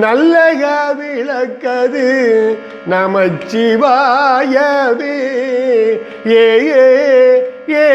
நல்லக விளக்கது நமச்சிவாயவே. ஏ ஏ.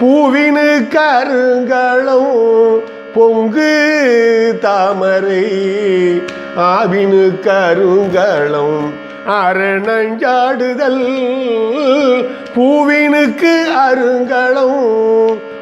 பூவினு கருங்களும் பொங்கு தாமரை ஆவினு கருங்களும் அரணஞ்சாடுதல். பூவினுக்கு அருங்களும்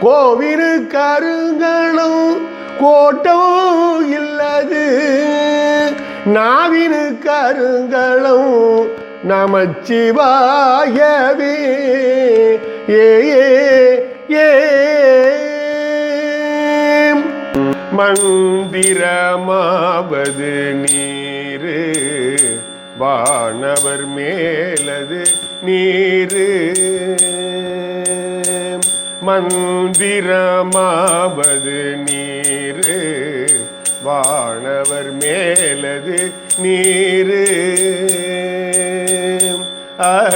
கோவில் கருங்களும் கோட்டோ இல்லது. நாவினு கருங்களும் நமச்சிவாயவே. ஏ ஏ ஏ. மந்திரமாவது நீரு வானவர் மேலது நீரு. மந்திரமாவது நீரு. வானவர் மேலது நீரு. ஆ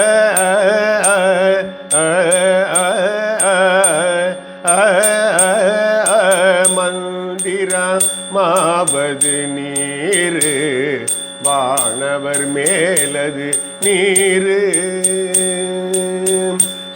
மந்திரமாவது நீரு. வானவர் மேலது நீரு.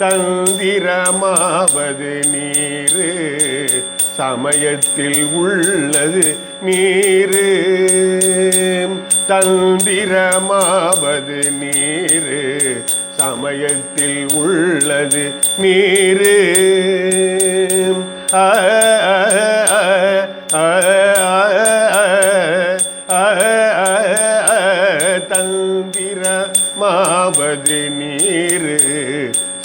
தந்திரமாவது நீரு சமயத்தில் உள்ளது நீரு தந்திரமாவது நீரு சமயத்தில் உள்ளது நீரு ஆ, ஆ, தந்திரமாவது நீரு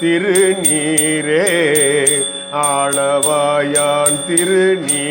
திருநீரே ஆளவாயான் திருநீர்